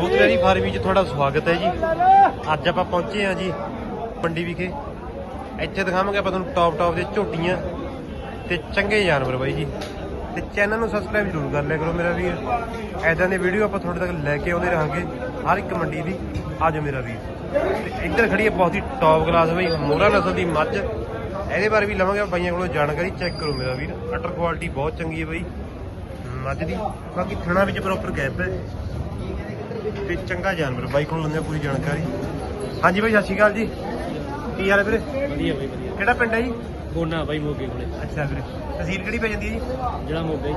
ਬੂਤਲੇਰੀ ਫਾਰਮੀ 'ਚ ਤੁਹਾਡਾ ਸਵਾਗਤ ਹੈ ਜੀ। ਅੱਜ ਆਪਾਂ ਪਹੁੰਚੇ ਹਾਂ ਜੀ ਮੰਡੀ ਵਿਖੇ। ਇੱਥੇ ਦਿਖਾਵਾਂਗੇ ਆਪਾਂ ਤੁਹਾਨੂੰ ਟੌਪ ਟੌਪ ਦੇ ਝੋਟੀਆਂ ਤੇ ਚੰਗੇ ਜਾਨਵਰ ਬਾਈ ਜੀ। ਤੇ ਚੈਨਲ ਨੂੰ ਸਬਸਕ੍ਰਾਈਬ ਜ਼ਰੂਰ ਕਰ ਲਿਆ ਕਰੋ ਮੇਰਾ ਵੀਰ। ਐਦਾਂ ਦੀ ਵੀਡੀਓ ਆਪਾਂ ਤੁਹਾਡੇ ਤੱਕ ਲੈ ਕੇ ਆਉਂਦੇ ਰਹਾਂਗੇ। ਹਰ ਇੱਕ ਮੰਡੀ ਦੀ। ਆਜੋ ਮੇਰਾ ਵੀਰ। ਤੇ ਇੱਧਰ ਖੜੀ ਹੈ ਬਹੁਤ ਹੀ ਟੌਪ ਕਲਾਸ ਬਾਈ ਮੋਹਰਾ ਨਸਲ ਦੀ ਮੱਝ। ਇਹਦੇ ਬਾਰੇ ਵੀ ਲਵਾਂਗੇ ਬਾਈਆਂ ਕੋਲੋਂ ਜਾਣਕਾਰੀ। ਚੈੱਕ ਕਰੋ ਮੇਰਾ ਵੀਰ। ਅਟਰ ਕੁਆਲਿਟੀ ਬਹੁਤ ਚੰਗੀ ਹੈ ਬਾਈ। ਮੱਝ ਦੀ। ਬਾਕੀ ਥਣਾ ਵਿੱਚ ਪ੍ਰੋਪਰ ਗੈਪ ਹੈ। ਤੇ ਚੰਗਾ ਜਾਨਵਰ, ਬਾਈ ਕੋਲ ਲੈਂਦੇ ਹਾਂ ਪੂਰੀ ਜਾਣਕਾਰੀ। ਹਾਂਜੀ ਬਾਈ, ਸਤਿ ਸ਼੍ਰੀ ਅਕਾਲ ਜੀ। ਕੀ ਹਾਲ ਹੈ ਵੀਰੇ? ਵਧੀਆ ਬਈ, ਵਧੀਆ। ਕਿਹੜਾ ਪਿੰਡ ਹੈ ਜੀ? ਗੋਨਾ ਬਾਈ ਮੋਗੇ ਕੋਲੇ। ਅੱਛਾ ਵੀਰੇ। ਤਹਿਸੀਲ ਕਿਹੜੀ ਪੈ ਜਾਂਦੀ ਹੈ ਜੀ? ਜਿਹੜਾ ਮੋਗੇ।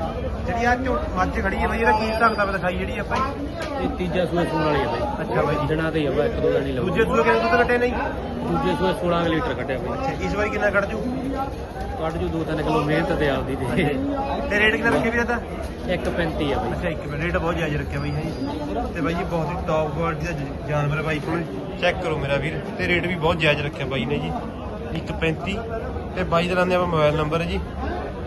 ਜਿਹੜੀ ਆ ਮੱਝ ਖੜੀ ਹੈ ਬਾਈ ਇਹਦਾ ਕੀ ਹਿਸਾਬ ਕਿਤਾਬ ਦਿਖਾਈ ਜਿਹੜੀ ਆਪਾਂ ਜੀ? ਇਹ ਤੀਜਾ ਸੂਏ ਸੂਣ ਵਾਲੀ ਹੈ ਬਾਈ। ਅੱਛਾ ਬਾਈ ਦਿਨਾਂ ਤੇ ਹੀ ਇੱਕ ਦੋ ਦਿਨ ਹੀ ਦੂਜੇ ਲੱਗੂ ਦੂਜੇ ਕਿੰਨੇ ਦੁੱਧ ਕੱਟੇ ਨਹੀਂ ਦੂਜੇ ਸੂਏ 16 ਲੀਟਰ ਕੱਢਿਆ ਬਾਈ। ਅੱਛਾ ਇਸ ਵਾਰੀ ਕਿੰਨਾ ਕੱਢ ਜੂ? ਕੱਢ ਜੋ 2-3 ਕਿਲੋ ਮਿਹਨਤ ਤੇ ਆਪਦੀ ਤੇ। ਤੇ ਰੇਟ ਕਿੰਨਾ ਰੱਖੇ ਵੀਰੇ ਦਾ 1.35 ਆ ਬਾਈ। ਅੱਛਾ ਇੱਕ ਮਿੰਟ ਰੇਟ ਬਹੁਤ ਜਾਇਜ਼ ਰੱਖਿਆ ਬਾਈ ਹੈ ਜੀ। ਤੇ ਬਾਈ ਜੀ ਬਹੁਤ ਹੀ ਟੌਪ ਕੁਆਲਿਟੀ ਦਾ ਜਾਨਵਰ ਹੈ ਬਾਈ ਕੋਲ। ਚੈੱਕ ਕਰੋ ਮੇਰਾ ਵੀਰ। ਤੇ ਰੇਟ ਵੀ ਬਹੁਤ ਜਾਇਜ਼ ਰੱਖਿਆ ਬਾਈ ਨੇ ਜੀ। 135 ਤੇ ਬਾਈ ਦਾ ਲਾਉਂਦੇ ਆਪਾਂ ਮੋਬਾਈਲ ਨੰਬਰ ਹੈ ਜੀ।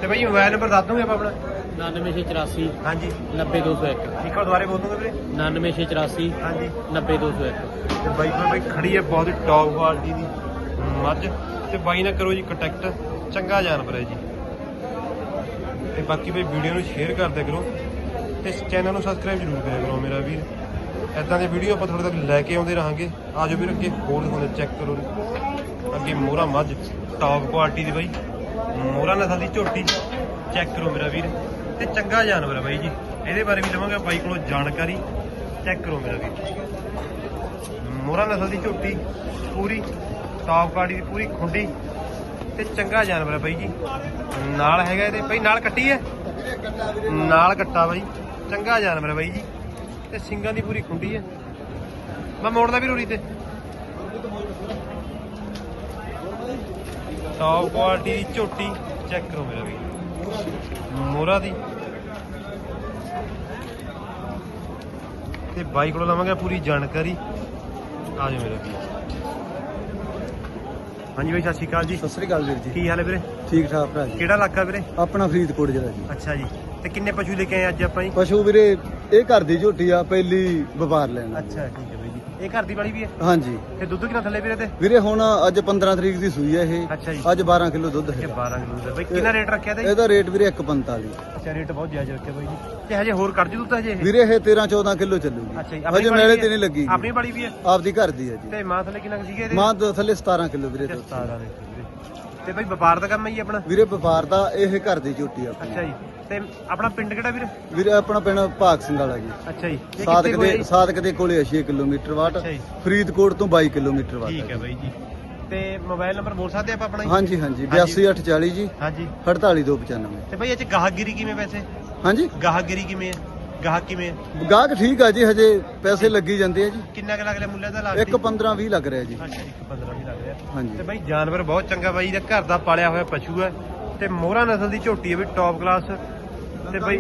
ਤੇ ਬਾਈ ਮੋਬਾਈਲ ਨੰਬਰ ਦੱਸ ਦੋਗੇ ਆਪਾਂ ਆਪਣਾ? 9684 ਹਾਂਜੀ। 90201 ਇੱਕ। ਵਾਰ ਦੁਬਾਰੇ ਬੋਲ ਦੋਗੇ ਵੀਰੇ? 9684 ਹਾਂਜੀ। 90201 ਤੇ ਬਾਈ ਕੋਲ ਬਾਈ ਖੜੀ ਹੈ ਬਹੁਤ ਹੀ ਟੌਪ ਕੁਆਲਿਟੀ ਦੀ ਮੱਝ। ਤੇ ਬਾਈ ਨਾਲ ਕਰੋ ਜੀ ਕੰਟੈਕਟ ਚੰਗਾ ਜਾਨਵਰ ਹੈ ਜੀ। ਤੇ ਬਾਕੀ ਬਾਈ ਵੀਡੀਓ ਨੂੰ ਸ਼ੇਅਰ ਕਰ ਦਿਆ ਕਰੋ। ਤੇ ਇਸ ਚੈਨਲ ਨੂੰ ਸਬਸਕ੍ਰਾਈਬ ਜ਼ਰੂਰ ਕਰਿਆ ਕਰੋ ਮੇਰਾ ਵੀਰ। ਐਦਾਂ ਦੇ ਵੀਡੀਓ ਆਪਾਂ ਤੁਹਾਡੇ ਤੱਕ ਲੈ ਕੇ ਆਉਂਦੇ ਰਹਾਂਗੇ। ਆਜੋ ਵੀਰ ਅੱਗੇ ਹੋਰ ਦਿਖਾਉਂਦੇ ਚੈੱਕ ਕਰੋ ਅੱਗੇ ਮੋਹਰਾ ਮੱਝ ਟੌਪ ਕੁਆਲਿਟੀ ਦੀ ਬਾਈ। ਮੋਹਰਾ ਨਸਲ ਦੀ ਝੋਟੀ ਚੈੱਕ ਕਰੋ ਮੇਰਾ ਵੀਰ। ਤੇ ਚੰਗਾ ਜਾਨਵਰ ਹੈ ਬਾਈ ਜੀ। ਇਹਦੇ ਬਾਰੇ ਵੀ ਲਵਾਂਗੇ, ਬਾਈ ਕੋਲੋਂ ਜਾਣਕਾਰੀ ਚੈੱਕ ਕਰੋ ਮੇਰਾ ਵੀਰ। ਮੋਹਰਾ ਨਸਲ ਦੀ ਝੋਟੀ ਪੂਰੀ ਟੌਪ ਕੁਆਲਿਟੀ ਦੀ ਪੂਰੀ ਖੁੰਡੀ। ਤੇ ਚੰਗਾ ਜਾਨਵਰ ਹੈ ਬਾਈ ਜੀ। ਨਾਲ ਹੈਗਾ ਇਹਦੇ, ਬਾਈ ਨਾਲ ਕੱਟੀ ਹੈ? ਨਾਲ ਕੱਟਾ ਬਾਈ। ਚੰਗਾ ਜਾਨਵਰ ਹੈ ਬਾਈ ਜੀ। ਤੇ ਸਿੰਗਾਂ ਦੀ ਪੂਰੀ ਖੁੰਡੀ ਹੈ। ਮੈਂ ਮੋੜਦਾ ਵੀ ਰੋੜੀ ਤੇ। ਟੌਪ ਕੁਆਲਿਟੀ ਦੀ ਝੋਟੀ ਚੈੱਕ ਕਰੋ ਮੇਰਾ ਵੀ ਮੋਰਾ ਦੀ। ਤੇ ਬਾਈ ਕੋਲੋਂ ਲਵਾਂਗੇ ਪੂਰੀ ਜਾਣਕਾਰੀ। ਆ ਜਾਓ ਮੇਰਾ ਵੀਰ। ਹਾਂਜੀ ਬਾਈ ਸਤਿ ਸ਼੍ਰੀ ਅਕਾਲ ਜੀ। ਸਤਿ ਸ੍ਰੀ ਅਕਾਲ ਵੀਰ ਜੀ। ਕੀ ਹਾਲ ਹੈ ਵੀਰੇ? ਠੀਕ ਠਾਕ ਭਰਾ ਜੀ। ਕਿਹੜਾ ਇਲਾਕਾ ਵੀਰੇ? ਆਪਣਾ ਫਰੀਦਕੋਟ ਜ਼ਿਲ੍ਹਾ ਜੀ। ਅੱਛਾ ਜੀ। ਤੇ ਕਿੰਨੇ ਪਸ਼ੂ ਲੈ ਕੇ ਆਏ ਅੱਜ ਆਪਾਂ ਜੀ? ਪਸ਼ੂ ਵੀਰੇ ਇਹ ਘਰ ਦੀ ਝੋਟੀ ਆ ਪਹਿਲੀ ਵਪਾਰ ਲੈਣਾ। ਅੱਛਾ ਠੀਕ ਹੈ ਇਹ ਘਰ ਦੀ ਵਾਲੀ ਵੀ ਹੈ? ਹਾਂਜੀ। ਤੇ ਦੁੱਧ ਕਿੰਨਾ ਥੱਲੇ ਵੀਰੇ ਤੇ? ਵੀਰੇ ਹੁਣ ਅੱਜ 15 ਤਰੀਕ ਦੀ ਸੂਈ ਹੈ ਇਹ। ਅੱਛਾ ਜੀ। ਅੱਜ 12 ਕਿਲੋ ਦੁੱਧ ਕਿ ਹੈ 12 ਕਿਲੋ ਦਾ ਬਾਈ ਕਿੰਨਾ ਰੇਟ ਰੱਖਿਆ ਤੇ? ਇਹਦਾ ਰੇਟ ਵੀਰੇ 145 ਅੱਛਾ ਰੇਟ ਬਹੁਤ ਜਾਇਜ਼ ਰੱਖਿਆ ਬਾਈ ਜੀ। ਤੇ ਹਜੇ ਹੋਰ ਕੱਢ ਜੂ ਦੁੱਧ ਹਜੇ ਇਹ? ਵੀਰੇ ਇਹ 13 14 ਕਿਲੋ ਚੱਲੂਗੀ। ਅੱਛਾ ਜੀ ਹਜੇ ਵਾਲੀ ਮੇਲੇ ਵੀ ਤੇ ਹੈ? ਨਹੀਂ ਲੱਗੀ ਆਪਣੀ ਵਾਲੀ ਵੀ ਹੈ? ਆਪਦੀ ਘਰ ਦੀ ਹੈ ਜੀ। ਤੇ ਮਾਂ ਥੱਲੇ ਕਿੰਨਾ ਕੁ ਸੀਗੇ ਇਹਦੇ? ਮਾਂ ਤੋਂ ਥੱਲੇ 17 ਕਿਲੋ ਵੀਰੇ ਤੇ ਦੁੱਧ। 17 ਦੇ ਵੀਰੇ। ਤੇ ਬਾਈ ਵਪਾਰ ਦਾ ਕੰਮ ਹੈ ਜੀ ਆਪਣਾ? ਵੀਰੇ ਵਪਾਰ ਦਾ ਇਹ ਘਰ ਦੀ ਝੋਟੀ ਆ ਆਪਣੀ। ਅੱਛਾ ਜੀ। ਤੇ ਆਪਣਾ ਪਿੰਡ ਕਿਹੜਾ ਵੀਰੇ? ਵੀਰੇ ਆਪਣਾ ਪਿੰਡ ਭਾਗ ਸਿੰਘ ਵਾਲਾ ਜੀ। ਅੱਛਾ ਜੀ। ਇਹ ਸਾਦਕ ਕਿੱਥੇ ਦੇ ਸਾਦਕ ਦੇ ਕੋਲੇ 6 ਕਿਲੋਮੀਟਰ ਵਾਟ। ਅੱਛਾ ਜੀ। ਫਰੀਦਕੋਟ ਤੋਂ 22 ਕਿਲੋਮੀਟਰ ਠੀਕ ਹੈ ਬਾਈ ਜੀ। ਤੇ ਮੋਬਾਈਲ ਨੰਬਰ ਬੋਲ ਸਕਦੇ ਆਪਾਂ ਆਪਣਾ ਜੀ? ਹਾਂਜੀ ਹਾਂਜੀ। ਹਾਂਜੀ। 82840 ਜੀ। ਹਾਂਜੀ। 48295 ਤੇ ਬਾਈ ਇਹ ਚ ਗਾਹਕਗਿਰੀ ਕਿਵੇਂ ਵੈਸੇ? ਹਾਂਜੀ। ਗਾਹਕਗਿਰੀ ਕਿਵੇਂ ਹੈ? ਗਾਹਕ ਕਿਵੇਂ ਹੈ? ਗਾਹਕ ਠੀਕ ਆ ਜੀ ਹਜੇ ਪੈਸੇ ਲੱਗੀ ਜਾਂਦੇ ਆ ਜੀ। ਕਿੰਨਾ ਕੁ ਲੱਗ ਰਿਹਾ ਮੁੱਲ ਦਾ ਲਾਸਟ ਇੱਕ 15 20 ਲੱਗ ਰਿਹਾ ਜੀ। ਅੱਛਾ ਇੱਕ 15 ਵੀ ਲੱਗ ਰਿਹਾ। ਤੇ ਹਾਂਜੀ ਬਾਈ ਜਾਨਵਰ ਬਹੁਤ ਚੰਗਾ ਬਾਈ ਦਾ ਘਰ ਦਾ ਪਾਲਿਆ ਹੋਇਆ ਪਸ਼ੂ ਹੈ। ਤੇ ਮੋਹਰਾ ਨਸਲ ਦੀ ਝੋਟੀ ਹੈ ਵੀ ਟੌਪ ਕਲਾਸ ਤੇ ਬਾਈ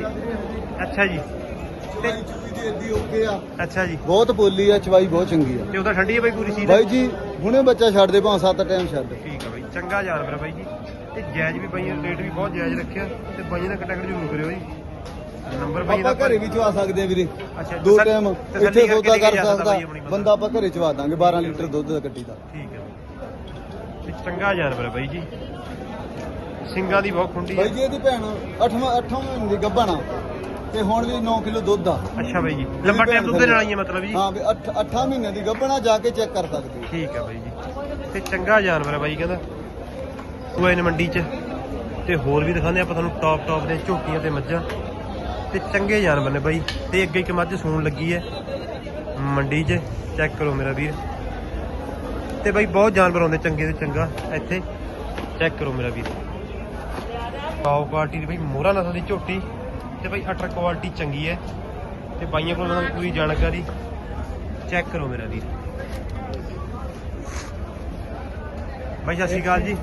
ਅੱਛਾ ਜੀ। ਤੇ ਅੱਛਾ ਜੀ। ਬਹੁਤ ਪੋਲੀ ਆ ਚਵਾਈ ਬਹੁਤ ਚੰਗੀ ਆ। ਤੇ ਉਹਦਾ ਠੰਡੀ ਹੈ ਬਾਈ ਪੂਰੀ ਸੀਲ ਬਾਈ ਜੀ ਹੁਣੇ ਬੱਚਾ ਛੱਡ ਦੇ ਭਾਂ ਸੱਤ ਟਾਈਮ ਛੱਡ। ਠੀਕ ਹੈ ਬਾਈ ਚੰਗਾ ਜਾਨਵਰ ਬਾਈ ਜੀ। ਤੇ ਜਾਇਜ਼ ਵੀ ਬਾਈ ਰੇਟ ਵੀ ਬਹੁਤ ਜਾਇਜ਼ ਰੱਖਿਆ। ਤੇ ਬਾਈ ਨਾਲ ਕੰਟੈਕਟ ਜ਼ਰੂਰ ਕਰਿਓ ਜੀ। ਨੰਬਰ ਬਾਈ ਦਾ ਘਰੇ ਵੀ ਚਵਾ ਸਕਦੇ ਆ ਵੀਰੇ। ਅੱਛਾ ਦੋ ਟਾਈਮ ਇੱਥੇ ਸੌਦਾ ਕਰ ਸਕਦਾ ਬੰਦਾ ਆਪਾਂ ਘਰੇ ਚਵਾ ਦਾਂਗੇ 12 ਲੀਟਰ ਦੁੱਧ ਦਾ ਕੱਟੀ ਦਾ। ਠੀਕ ਹੈ ਤੇ ਚੰਗਾ ਜਾਨਵਰ ਬਾਈ ਜੀ। ਸਿੰਘਾਂ ਦੀ ਬਹੁਤ ਖੁੰਡੀ ਬਾਈ ਹੈ ਜੀ ਇਹਦੀ ਭੈਣ 8ਵਾਂ 8ਵਾਂ ਮਹੀਨੇ ਦੀ ਗੱਭਣ ਆ। ਤੇ ਹੁਣ ਵੀ 9 ਕਿਲੋ ਦੁੱਧ ਆ। ਅੱਛਾ ਬਾਈ ਜੀ ਲੰਬਾ ਟਾਈਮ ਦੁੱਧ ਵਾਲੀ ਹੈ ਮਤਲਬ ਜੀ। ਹਾਂ ਵੀ 8 8 ਮਹੀਨੇ ਦੀ ਗੱਭਣ ਆ ਜਾ ਕੇ ਚੈੱਕ ਕਰ ਸਕਦੇ ਹੋ। ਠੀਕ ਹੈ ਬਾਈ ਜੀ। ਤੇ ਚੰਗਾ ਜਾਨਵਰ ਹੈ ਬਾਈ ਕਹਿੰਦਾ। ਨੇ ਮੰਡੀ 'ਚ। ਤੇ ਹੋਰ ਵੀ ਦਿਖਾਉਂਦੇ ਆਪਾਂ ਤੁਹਾਨੂੰ ਟੌਪ ਟੌਪ ਦੇ ਝੋਟੀਆਂ ਤੇ ਮੱਝਾਂ। ਤੇ ਚੰਗੇ ਜਾਨਵਰ ਨੇ ਬਾਈ। ਤੇ ਅੱਗੇ ਇੱਕ ਮੱਝ ਸੂਣ ਲੱਗੀ ਹੈ ਮੰਡੀ 'ਚ। ਚੈੱਕ ਕਰੋ ਮੇਰਾ ਵੀਰ। ਤੇ ਬਾਈ ਬਹੁਤ ਜਾਨਵਰ ਆਉਂਦੇ ਚੰਗੇ ਤੇ ਚੰਗਾ। ਇੱਥੇ ਚੈੱਕ ਕਰੋ ਮੇਰਾ ਵੀਰ। ਟੌਪ ਕੁਆਲਿਟੀ ਦੀ। ਬਾਈ ਮੋਹਰਾ ਨਸਲ ਦੀ ਝੋਟੀ ਤੇ ਬਾਈ ਅਟਰ ਕੁਆਲਿਟੀ ਚੰਗੀ ਹੈ ਤੇ ਬਾਈਆਂ ਕੋਲ ਦੀ ਪੂਰੀ ਜਾਣਕਾਰੀ ਚੈੱਕ ਕਰੋ ਮੇਰਾ ਵੀਰ। ਬਾਈ ਸਤਿ ਸ਼੍ਰੀ ਅਕਾਲ ਜੀ।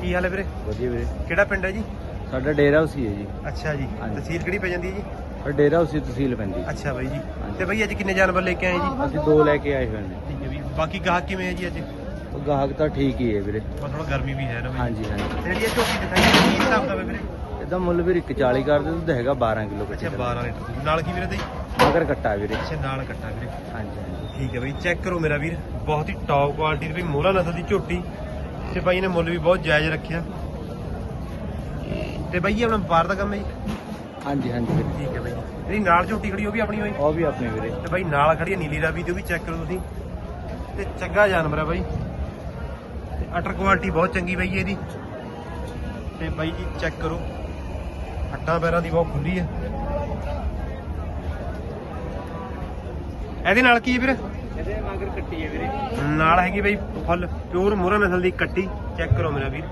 ਕੀ ਹਾਲ ਹੈ ਵੀਰੇ? ਵਧੀਆ ਵੀਰੇ। ਕਿਹੜਾ ਪਿੰਡ ਹੈ ਜੀ? ਸਾਡਾ ਡੇਰਾ ਉਸੀ ਹੈ ਜੀ। ਅੱਛਾ ਜੀ। ਹਾਂਜੀ। ਤਹਿਸੀਲ ਕਿਹੜੀ ਪੈ ਜਾਂਦੀ ਹੈ ਜੀ? ਪਰ ਡੇਰਾ ਉਸੀ ਤਹਿਸੀਲ ਪੈਂਦੀ। ਅੱਛਾ ਬਾਈ ਜੀ। ਤੇ ਬਾਈ ਅੱਜ ਕਿੰਨੇ ਜਾਨਵਰ ਲੈ ਕੇ ਆਏ ਜੀ? ਅਸੀਂ ਦੋ ਲੈ ਕੇ ਆਏ ਹੋਏ ਨੇ। ਠੀਕ ਹੈ ਵੀ ਬਾਕੀ ਗਾਹਕ ਕਿਵੇਂ ਹੈ ਜੀ ਅੱਜ? ਗਾਹਕ ਤਾਂ ਠੀਕ ਹੀ ਹੈ ਵੀਰੇ। ਥੋੜਾ ਗਰਮੀ ਵੀ ਹੈ ਨਾ ਬਾਈ। ਹਾਂਜੀ ਹਾਂਜੀ। ਤੇ ਜਿਹੜੀ ਇਹ ਝੋਟੀ ਦਿਖਾਈ ਹੈ ਕੀ ਹਿਸਾਬ ਦਾ ਵੀਰੇ? ਇਹਦਾ ਮੁੱਲ ਵੀਰੇ 140 ਕਰਦੇ ਦੁੱਧ ਹੈਗਾ 12 ਕਿਲੋ ਅੱਛਾ 12 ਲੀਟਰ ਨਾਲ ਕੀ ਵੀਰੇ ਤੇ? ਮਗਰ ਕੱਟਾ ਵੀਰੇ। ਅੱਛਾ ਨਾਲ ਕੱਟਾ ਵੀਰੇ। ਹਾਂਜੀ ਹਾਂਜੀ। ਠੀਕ ਹੈ ਬਾਈ ਚੈੱਕ ਕਰੋ ਮੇਰਾ ਵੀਰ। ਬਹੁਤ ਹੀ ਟੌਪ ਕੁਆਲਿਟੀ ਦੀ ਬਈ ਮੋਹਰਾ ਨਸਲ ਦੀ ਝੋਟੀ। ਤੇ ਬਾਈ ਨੇ ਮੁੱਲ ਵੀ ਬਹੁਤ ਜਾਇਜ਼ ਰੱਖਿਆ। ਤੇ ਬਾਈ ਇਹ ਆਪਣਾ ਵਪਾਰ ਦਾ ਕੰਮ ਹੈ ਜੀ? ਹਾਂਜੀ ਹਾਂਜੀ। ਵੀਰੇ ਠੀਕ ਹੈ ਬਾਈ। ਜਿਹੜੀ ਨਾਲ ਝੋਟੀ ਖੜੀ ਉਹ ਵੀ ਆਪਣੀ ਹੋਈ? ਉਹ ਵੀ ਆਪਣੇ ਵੀਰੇ। ਤੇ ਬਾਈ ਨਾਲ ਖੜੀ ਹੈ ਨੀਲੀ ਰਾਵੀ ਤੇ ਉਹ ਵੀ ਚੈੱਕ ਕਰੋ ਤੁਸੀਂ। ਤੇ ਚੰਗਾ ਜਾਨਵਰ ਹੈ ਬਾਈ। ਅਟਰ ਕੁਆਲਿਟੀ ਬਹੁਤ ਚੰਗੀ ਬਾਈ ਇਹਦੀ। ਤੇ ਬਾਈ ਜੀ ਚੈੱਕ ਕਰੋ। ਹੱਡਾਂ ਪੈਰਾਂ ਦੀ ਬਹੁਤ ਖੁੱਲੀ ਹੈ। ਇਹਦੇ ਨਾਲ ਕੀ ਹੈ ਵੀਰ? ਇਹਦੇ ਮਗਰ ਕੱਟੀ ਹੈ ਵੀਰੇ। ਨਾਲ ਹੈਗੀ ਬਾਈ ਫੁੱਲ ਪਿਓਰ ਮੋਹਰਾ ਨਸਲ ਦੀ ਕੱਟੀ। ਚੈੱਕ ਕਰੋ ਮੇਰਾ ਵੀਰ।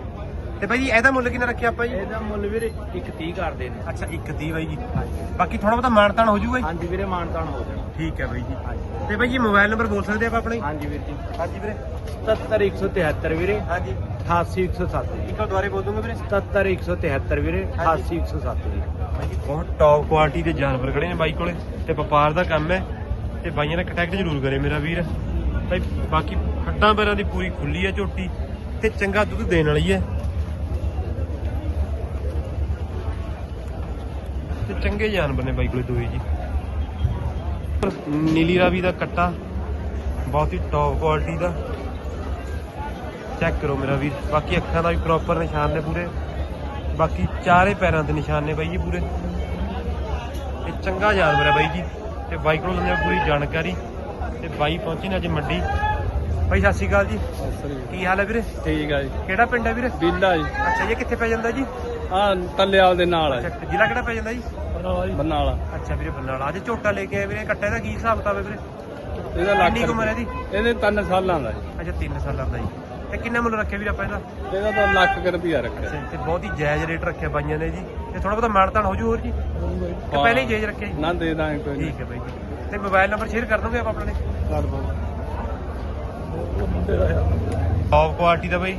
ਤੇ ਬਾਈ ਜੀ ਇਹਦਾ ਮੁੱਲ ਕਿੰਨਾ ਰੱਖਿਆ ਆਪਾਂ ਜੀ? ਇਹਦਾ ਮੁੱਲ ਵੀਰੇ 130 ਕਰਦੇ ਨੇ ਅੱਛਾ ਇੱਕ ਦੀ ਬਾਈ ਜੀ। ਹਾਂਜੀ ਬਾਕੀ ਥੋੜਾ ਬਹੁਤਾ ਮਾਨਤਾਨ ਹੋ ਜਾਊਗਾ ਜੀ? ਹਾਂਜੀ ਵੀਰੇ ਮਾਨਤਾਨ ਹੋ ਜਾਣਾ। ਠੀਕ ਹੈ ਬਾਈ ਜੀ। ਤੇ ਬਾਈ ਜੀ ਮੋਬਾਈਲ ਨੰਬਰ ਬੋਲ ਸਕਦੇ ਆਪਾਂ ਆਪਣਾ? ਹਾਂਜੀ ਵੀਰ ਜੀ। ਹਾਂਜੀ ਵੀਰੇ। 70173 ਵੀਰੇ। ਹਾਂਜੀ। 88107 ਜੀ ਇੱਕ ਵਾਰ ਦੁਬਾਰੇ ਬੋਲ ਦੂੰਗਾ ਵੀਰੇ। 70173 ਵੀਰੇ। 88107 ਜੀ ਬਾਈ ਬਹੁਤ ਟੌਪ ਕੁਆਲਿਟੀ ਦੇ ਜਾਨਵਰ ਖੜੇ ਨੇ ਬਾਈ ਕੋਲੇ। ਤੇ ਵਪਾਰ ਦਾ ਕੰਮ ਹੈ। ਤੇ ਬਾਈਆਂ ਨਾਲ ਕੰਟੈਕਟ ਜ਼ਰੂਰ ਕਰੇ ਮੇਰਾ ਵੀਰ। ਬਾਈ ਬਾਕੀ ਹੱਡਾਂ ਪੈਰਾਂ ਦੀ ਪੂਰੀ ਖੁੱਲੀ ਹੈ ਝੋਟੀ। ਤੇ ਚੰਗਾ ਦੁੱਧ ਦੇਣ ਵਾਲੀ ਹੈ। ਚੰਗੇ ਜਾਨਵਰ ਨੇ ਬਾਈ ਕੋਲੇ ਦੋਏ ਜੀ। ਨੀਲੀ ਰਾਵੀ ਦਾ ਕੱਟਾ ਬਹੁਤ ਹੀ ਟੌਪ ਕੁਆਲਿਟੀ ਦਾ। ਚੈੱਕ ਕਰੋ ਮੇਰਾ ਵੀਰ ਬਾਕੀ ਅੱਖਾਂ ਦਾ ਵੀ ਪ੍ਰੋਪਰ ਨਿਸ਼ਾਨ ਨੇ ਪੂਰੇ। ਬਾਕੀ ਚਾਰੇ ਪੈਰਾਂ ਤੇ ਨਿਸ਼ਾਨ ਨੇ ਬਾਈ ਜੀ ਪੂਰੇ। ਇਹ ਚੰਗਾ ਜਾਨਵਰ ਹੈ ਬਾਈ ਜੀ ਤੇ ਬਾਈ ਕੋਲੋਂ ਲੈਂਦੇ ਹਾਂ ਪੂਰੀ ਜਾਣਕਾਰੀ। ਤੇ ਬਾਈ ਪਹੁੰਚੀ ਨੇ ਅੱਜ ਮੰਡੀ। ਬਾਈ ਸਤਿ ਸ਼੍ਰੀ ਅਕਾਲ ਜੀ। ਕੀ ਹਾਲ ਹੈ ਵੀਰੇ? ਠੀਕ ਆ ਜੀ। ਕਿਹੜਾ ਪਿੰਡ ਹੈ ਵੀਰੇ? ਬਿੱਲਾ ਜੀ। ਅੱਛਾ ਇਹ ਕਿੱਥੇ ਪੈ ਜਾਂਦਾ ਜੀ? ਆ ਤੱਲਿਆਲ ਦੇ ਨਾਲ ਅੱਛਾ ਜ਼ਿਲ੍ਹਾ ਕਿਹੜਾ ਪੈ ਜਾਂਦਾ ਜੀ? ਬਰਨਾਲਾ ਅੱਛਾ ਵੀਰੇ ਬਰਨਾਲਾ। ਅੱਜ ਝੋਟਾ ਲੈ ਕੇ ਆਏ ਵੀਰੇ। ਕੱਟੇ ਦਾ ਕੀ ਹਿਸਾਬ ਕਿਤਾਬ ਹੈ ਵੀਰੇ? ਇਹਦਾ ਕਿੰਨੀ ਕੁ ਉਮਰ ਹੈ ਇਹਦੀ? ਇਹਦੇ 3 ਸਾਲਾਂ ਦਾ ਜੀ। ਅੱਛਾ 3 ਸਾਲਾਂ ਦਾ ਜੀ। ਤੇ ਕਿੰਨਾ ਮੁੱਲ ਰੱਖਿਆ ਵੀਰੇ ਆਪਾਂ ਇਹਦਾ? ਇਹਦਾ ਤਾਂ ਲੱਖ ਕੁ ਰੁਪਿਆ ਰੱਖਿਆ। ਅੱਛਾ ਤੇ ਬਹੁਤ ਹੀ ਜਾਇਜ਼ ਰੇਟ ਰੱਖਿਆ ਬਾਈਆਂ ਨੇ ਜੀ। ਤੇ ਥੋੜਾ ਬਹੁਤਾ ਮਾਨਤਾਨ ਹੋ ਜੂ ਹੋਰ ਜੀ? ਤੇ ਪਹਿਲੇ ਹੀ ਜਾਇਜ਼ ਰੱਖਿਆ ਜੀ? ਨਾ ਦੇ ਦਾਂਗੇ ਕੋਈ ਠੀਕ ਹੈ ਬਾਈ ਜੀ। ਤੇ ਮੋਬਾਈਲ ਨੰਬਰ ਸ਼ੇਅਰ ਕਰ ਦੋਗੇ ਆਪ ਆਪਣੇ? ਦੋ ਟੌਪ ਕੁਆਲਿਟੀ ਦਾ ਬਾਈ।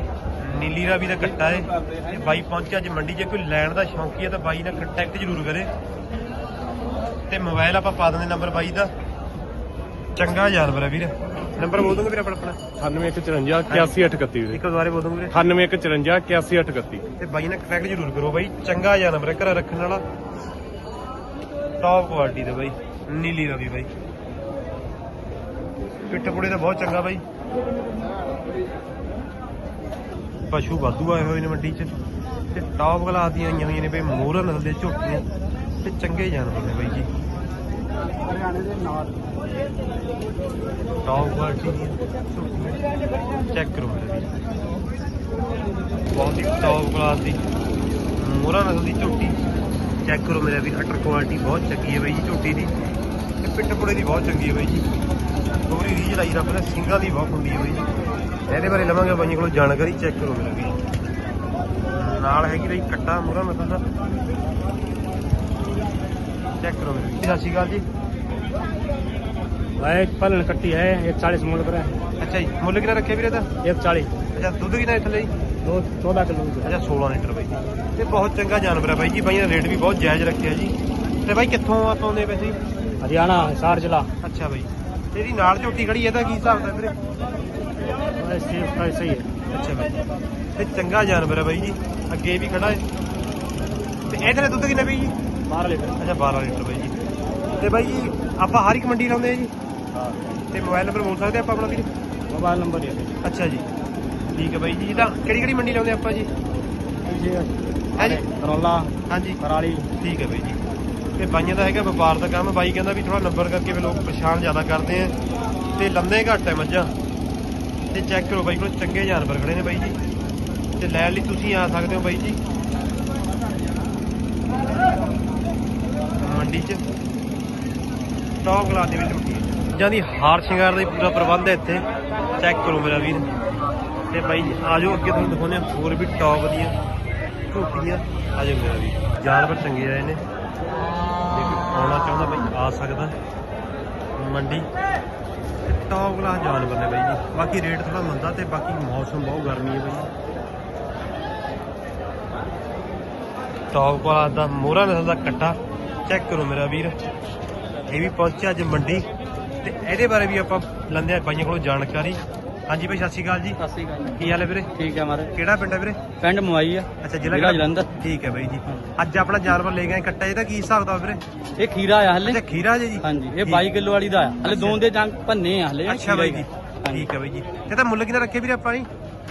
ਨੀਲੀ ਰਾਵੀ ਦਾ ਕੱਟਾ ਹੈ। ਤੇ ਬਾਈ ਪਹੁੰਚਿਆ ਅੱਜ ਮੰਡੀ ਜੇ ਕੋਈ ਲੈਣ ਦਾ ਸ਼ੌਂਕੀ ਹੈ ਤਾਂ ਬਾਈ ਨਾਲ ਕੰਟੈਕਟ ਜ਼ਰੂਰ ਕਰੇ। ਤੇ ਮੋਬਾਈਲ ਆਪਾਂ ਪਾ ਦਿੰਦੇ ਨੰਬਰ ਬਾਈ ਦਾ। ਚੰਗਾ ਜਾਨਵਰ ਹੈ ਵੀਰ। ਨੰਬਰ ਬੋਲ ਦੋਗੇ ਵੀਰ ਆਪਣਾ ਆਪਣਾ। 9154 81831 ਵੀਰੇ। ਇੱਕ ਵਾਰ ਦੁਬਾਰੇ ਬੋਲ ਦੋਗੇ ਵੀਰੇ। 9154 81831 ਤੇ ਬਾਈ ਨਾਲ ਕੰਟੈਕਟ ਜ਼ਰੂਰ ਕਰੋ ਬਾਈ। ਚੰਗਾ ਜਾਨਵਰ ਹੈ ਘਰ ਰੱਖਣ ਵਾਲਾ। ਟੌਪ ਕੁਆਲਿਟੀ ਦਾ ਬਾਈ। ਨੀਲੀ ਰਾਵੀ ਬਾਈ। ਪਿੱਠ ਪੁੜੇ ਦਾ ਬਹੁਤ ਚੰਗਾ ਬਾਈ। ਪਸ਼ੂ ਵਾਧੂ ਆਏ ਹੋਏ ਨੇ ਮੰਡੀ 'ਚ। ਤੇ ਟੌਪ ਕਲਾਸ ਦੀਆਂ ਆਈਆਂ ਹੋਈਆਂ ਨੇ ਬਈ ਮੋਹਰਾ ਨਸਲ ਦੇ ਝੋਟੀਆਂ ਤੇ ਚੰਗੇ ਜਾਨਵਰ ਨੇ ਬਾਈ ਜੀ। ਹਰਿਆਣੇ ਦੇ ਨਾਲ। ਟੌਪ ਕੁਆਲਿਟੀ ਚੈੱਕ ਕਰੋ ਮੇਰੇ ਵੀਰ ਬਹੁਤ ਹੀ ਟੌਪ ਕਲਾਸ ਦੀ ਮੋਹਰਾ ਨਸਲ ਦੀ ਝੋਟੀ। ਚੈੱਕ ਕਰੋ ਮੇਰੇ ਵੀ ਅਟਰ ਕੁਆਲਿਟੀ ਬਹੁਤ ਚੰਗੀ ਹੈ ਬਾਈ ਜੀ ਝੋਟੀ ਦੀ। ਤੇ ਪਿੱਠ ਪੁੜੇ ਦੀ ਬਹੁਤ ਚੰਗੀ ਹੈ ਬਾਈ ਜੀ। ਪੂਰੀ ਰੀਝ ਲਾਈ ਰੱਬ ਨੇ ਸਿੰਗਾਂ ਦੀ ਬਹੁਤ ਹੁੰਦੀ ਹੈ ਬਾਈ ਜੀ। ਇਹਦੇ ਬਾਰੇ ਲਵਾਂਗੇ ਬਾਈਆਂ ਕੋਲੋਂ ਜਾਣਕਾਰੀ ਚੈੱਕ ਕਰੋ ਮੇਰੇ ਵੀ। ਨਾਲ ਹੈਗੀ ਬਾਈ ਕੱਟਾ ਮੋਹਰਾ ਨਸਲ ਦਾ। ਚੈੱਕ ਕਰੋ ਮੇਰੇ ਵੀਰ। ਸਤਿ ਸ਼੍ਰੀ ਅਕਾਲ ਜੀ एक पलन कट्टी है एक चालीस मूल कर ਅੱਛਾ ਜੀ ਮੁੱਲ ਕਿੰਨਾ ਰੱਖਿਆ ਵੀਰੇ ਦਾ एक चालीस ਅੱਛਾ ਦੁੱਧ ਕਿੰਨਾ ਇੱਥੇ ਲਈ दो चौदह किलो ਅੱਛਾ 16 ਲੀਟਰ ਬਾਈ ਤੇ ਬਹੁਤ ਚੰਗਾ ਜਾਨਵਰ ਹੈ ਬਾਈ ਜੀ ਬਾਈਆਂ ਨੇ ਰੇਟ ਵੀ ਬਹੁਤ ਜਾਇਜ਼ ਰੱਖਿਆ ਜੀ ਤੇ ਬਾਈ ਕਿੱਥੋਂ ਆਪਾਂ ਆਉਂਦੇ ਵੈਸੇ हरियाणा हिसार जिला ਅੱਛਾ ਬਾਈ ਤੇ ਇਹਦੀ ਨਾਲ ਝੋਟੀ ਖੜੀ ਇਹਦਾ ਕੀ ਹਿਸਾਬ ਦਾ ਵੀਰੇ ऐसे ऐसे ही है ਅੱਛਾ ਬਾਈ ਤੇ ਚੰਗਾ ਜਾਨਵਰ ਹੈ ਬਾਈ ਜੀ ਅੱਗੇ ਵੀ ਖੜਾ ਹੈ ਤੇ ਇਹਦੇ ਨਾਲ ਦੁੱਧ ਕਿੰਨਾ ਬਾਈ ਜੀ 12 ਲੀਟਰ। ਅੱਛਾ 12 ਲੀਟਰ ਬਾਈ ਜੀ। ਤੇ ਬਾਈ ਜੀ ਆਪਾਂ ਹਰ ਇੱਕ ਮੰਡੀ ਲਾਉਂਦੇ ਆ ਜੀ? ਹਾਂ। ਤੇ ਮੋਬਾਈਲ ਨੰਬਰ ਬੋਲ ਸਕਦੇ ਆਪਾਂ ਆਪਣਾ ਵੀਰ? ਮੋਬਾਈਲ ਨੰਬਰ ਹੀ ਅੱਛਾ ਜੀ। ਠੀਕ ਹੈ ਬਾਈ ਜੀ ਤਾਂ ਕਿਹੜੀ ਕਿਹੜੀ ਮੰਡੀ ਲਾਉਂਦੇ ਆਪਾਂ ਜੀ? ਜੀ? ਹਾਂਜੀ ਕਰੋਲਾ। ਹਾਂਜੀ। ਕਰਾਲੀ ਠੀਕ ਹੈ ਬਾਈ ਜੀ। ਤੇ ਬਾਈਆਂ ਦਾ ਹੈਗਾ ਵਪਾਰ ਦਾ ਕੰਮ। ਬਾਈ ਕਹਿੰਦਾ ਵੀ ਥੋੜਾ ਨੰਬਰ ਕਰਕੇ ਵੀ ਲੋਕ ਪਛਾਣ ਜ਼ਿਆਦਾ ਕਰਦੇ ਆ। ਤੇ ਲੰਮੇ ਘੱਟ ਹੈ ਮੱਝਾਂ। ਤੇ ਚੈੱਕ ਕਰੋ ਬਾਈ ਕੋਲ ਚੰਗੇ ਜਾਨਵਰ ਖੜੇ ਨੇ ਬਾਈ ਜੀ। ਤੇ ਲੈਣ ਲਈ ਤੁਸੀਂ ਆ ਸਕਦੇ ਹੋ ਬਾਈ ਜੀ। ਮੰਡੀ 'ਚ। ਟੌਪ ਕਲਾਸ ਦੇ ਵਿੱਚ ਹੁੰਦੀ ਹੈ ਜਾਂ ਦੀ ਹਾਰ ਸ਼ਿੰਗਾਰ ਦਾ ਹੀ ਪੂਰਾ ਪ੍ਰਬੰਧ ਹੈ ਇੱਥੇ। ਚੈੱਕ ਕਰੋ ਮੇਰਾ ਵੀਰ। ਤੇ ਬਾਈ ਜੀ ਆ ਜਾਓ ਅੱਗੇ ਤੁਹਾਨੂੰ ਦਿਖਾਉਂਦੇ ਹਾਂ ਹੋਰ ਵੀ ਟੌਪ ਦੀਆਂ ਝੋਟੀਆਂ। ਆ ਜਾਓ ਮੇਰਾ ਵੀਰ। ਜਾਨਵਰ ਚੰਗੇ ਆਏ ਨੇ। ਜੇ ਆਉਣਾ ਚਾਹੁੰਦਾ ਬਾਈ, ਆ ਸਕਦਾ। ਮੰਡੀ। ਤੇ ਟੌਪ ਕਲਾਸ ਜਾਨਵਰ ਨੇ ਬਾਈ ਜੀ। ਬਾਕੀ ਰੇਟ ਥੋੜਾ ਮੰਦਾ ਤੇ ਬਾਕੀ ਮੌਸਮ ਬਹੁਤ ਗਰਮੀ ਹੈ ਬਾਈ। ਟੌਪ ਕਲਾਸ ਦਾ ਮੋਹਰਾ ਨਸਲ ਦਾ ਕੱਟਾ। ਚੈੱਕ ਕਰੋ ਮੇਰਾ ਵੀਰ। ਇਹ ਵੀ ਪਹੁੰਚਿਆ ਅੱਜ ਮੰਡੀ। ਤੇ ਇਹਦੇ ਬਾਰੇ ਵੀ ਆਪਾਂ ਲੈਂਦੇ ਆ ਬਾਈਆਂ ਕੋਲੋਂ ਜਾਣਕਾਰੀ। ਹਾਂਜੀ ਭਾਈ ਸਤਿ ਸ਼੍ਰੀ ਅਕਾਲ ਜੀ। ਸਤਿ ਸ੍ਰੀ ਅਕਾਲ ਕੀ ਹਾਲ ਹੈ ਵੀਰੇ? ਠੀਕ ਹੈ ਮਾਰੇ ਕਿਹੜਾ ਪਿੰਡ ਹੈ ਵੀਰੇ? ਪਿੰਡ ਮਵਾਈ ਆ। ਅੱਛਾ ਜ਼ਿਲ੍ਹਾ? ਜਲੰਧਰ। ਠੀਕ ਹੈ ਬਾਈ ਜੀ। ਅੱਜ ਆਪਣਾ ਜਾਨਵਰ ਲੈ ਗਏ ਕੱਟਾ ਇਹਦਾ ਕੀ ਹਿਸਾਬ ਦਾ ਵੀਰੇ? ਇਹ ਖੀਰਾ ਆ ਹਲੇ। ਅੱਛਾ ਖੀਰਾ ਜੀ ਹਾਂਜੀ ਇਹ ਠੀਕ। 22 ਕਿਲੋ ਵਾਲੀ ਦਾ ਆ। ਹਲੇ ਅੱਛਾ। ਦੋ ਜੰਗ ਭੰਨੇ ਆ ਹਲੇ ਅੱਛਾ ਬਾਈ ਜੀ। ਠੀਕ ਹੈ ਬਾਈ ਜੀ। ਤੇ ਤਾਂ ਮੁੱਲ ਕਿੰਨਾ ਰੱਖੇ ਵੀਰੇ ਆਪਾਂ ਜੀ?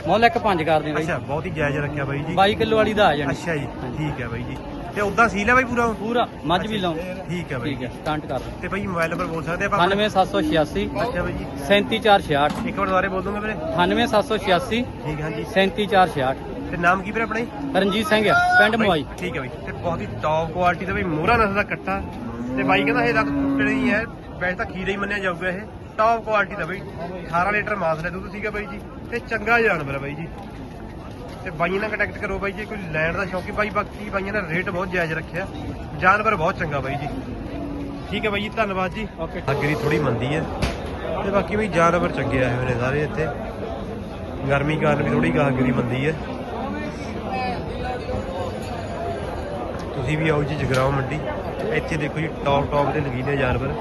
ਮੁੱਲ ਇੱਕ ਪੰਜ ਕਰਦੇ ਬਾਈ। ਅੱਛਾ ਬਹੁਤ ਹੀ ਜਾਇਜ਼ ਰੱਖਿਆ ਬਾਈ ਜੀ। 22 ਕਿਲੋ ਵਾਲੀ ਦਾ ਆ ਜਾਣੀ। ਅੱਛਾ ਜੀ। ਠੀਕ ਹੈ ਬਾਈ ਜੀ। ਤੇ ਉਦਾਂ ਸੀਲ ਹੈ ਬਾਈ ਪੂਰਾ? ਪੂਰਾ ਮੱਝ ਵੀ ਲਾਉਂ। ਠੀਕ ਹੈ ਬਾਈ ਠੀਕ ਹੈ ਸਟੰਟ ਕਰ। ਤੇ ਬਾਈ ਮੋਬਾਈਲ ਨੰਬਰ ਬੋਲ ਸਕਦੇ ਆਪਾਂ? 98786 ਅੱਛਾ ਬਾਈ ਜੀ। 37466 ਇੱਕ ਵਾਰ ਦੁਬਾਰੇ ਬੋਲ ਦੂੰਗਾ ਵੀਰੇ 98786 ਠੀਕ ਹਾਂਜੀ 37466 ਤੇ ਨਾਮ ਕੀ ਵੀਰੇ ਆਪਣਾ ਜੀ? ਰਣਜੀਤ ਸਿੰਘ ਆ ਪਿੰਡ ਮਵਾਈ ਠੀਕ ਹੈ ਬਾਈ ਤੇ ਬਹੁਤ ਹੀ ਟੌਪ ਕੁਆਲਿਟੀ ਦਾ ਬਈ ਮੋਹਰਾ ਨਸਲ ਦਾ ਕੱਟਾ। ਤੇ ਬਾਈ ਕਹਿੰਦਾ ਇਹ ਲੱਗ ਟੁੱਟਣਾ ਹੀ ਹੈ। ਵੈਸੇ ਤਾਂ ਖੀਰਾ ਹੀ ਮੰਨਿਆ ਜਾਊਗਾ ਇਹ। ਟੌਪ ਕੁਆਲਿਟੀ ਦਾ ਬਈ। 18 ਲੀਟਰ ਮਾਸ ਲੈ ਦੁੱਧ ਸੀਗਾ ਬਾਈ ਜੀ। ਤੇ ਚੰਗਾ ਜਾਨਵਰ ਹੈ ਬਾਈ ਜੀ। ਤੇ ਬਾਈਆਂ ਨਾਲ ਕੰਟੈਕਟ ਕਰੋ ਬਾਈ ਜੀ ਕੋਈ ਲੈਣ ਦਾ ਸ਼ੌਕੀ ਬਾਈ ਬਾਕੀ ਬਾਈਆਂ ਨੇ ਰੇਟ ਬਹੁਤ ਜਾਇਜ਼ ਰੱਖਿਆ। ਜਾਨਵਰ ਬਹੁਤ ਚੰਗਾ ਬਾਈ ਜੀ। ਠੀਕ ਹੈ ਬਾਈ ਜੀ ਧੰਨਵਾਦ ਜੀ। ਓਕੇ ਅਗਰੀ ਥੋੜੀ ਮੰਦੀ ਹੈ। ਤੇ ਬਾਕੀ ਬਈ ਜਾਨਵਰ ਚੰਗੇ ਆਏ ਹੋਏ ਨੇ ਸਾਰੇ ਇੱਥੇ। ਗਰਮੀ ਕਾਰਨ ਵੀ ਥੋੜੀ ਗਾਹਗਰੀ ਮੰਦੀ ਹੈ। ਤੁਸੀਂ ਵੀ ਆਓ ਜੀ ਜਗਰਾਉਂ ਮੰਡੀ। ਇੱਥੇ ਦੇਖੋ ਜੀ ਟੌਪ ਟੌਪ ਦੇ ਲਗੀਨੇ ਜਾਨਵਰ।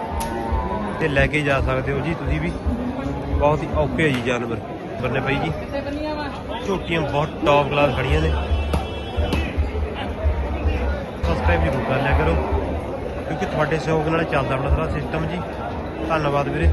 ਤੇ ਲੈ ਕੇ ਜਾ ਸਕਦੇ ਹੋ ਜੀ ਤੁਸੀਂ ਵੀ। ਬਹੁਤ ਹੀ ਔਖੇ ਹੈ ਜੀ ਜਾਨਵਰ। ਬੰਨੇ ਪਈ ਜੀ। ਝੋਟੀਆਂ ਬਹੁਤ ਟੌਪ ਕਲਾਸ ਖੜੀਆਂ ਨੇ। ਸਬਸਕ੍ਰਾਈਬ ਜ਼ਰੂਰ ਕਰ ਲਿਆ ਕਰੋ, ਕਿਉਂਕਿ ਤੁਹਾਡੇ ਸਹਿਯੋਗ ਨਾਲ ਚੱਲਦਾ ਆਪਣਾ ਸਾਰਾ ਸਿਸਟਮ ਜੀ। ਧੰਨਵਾਦ ਵੀਰੇ।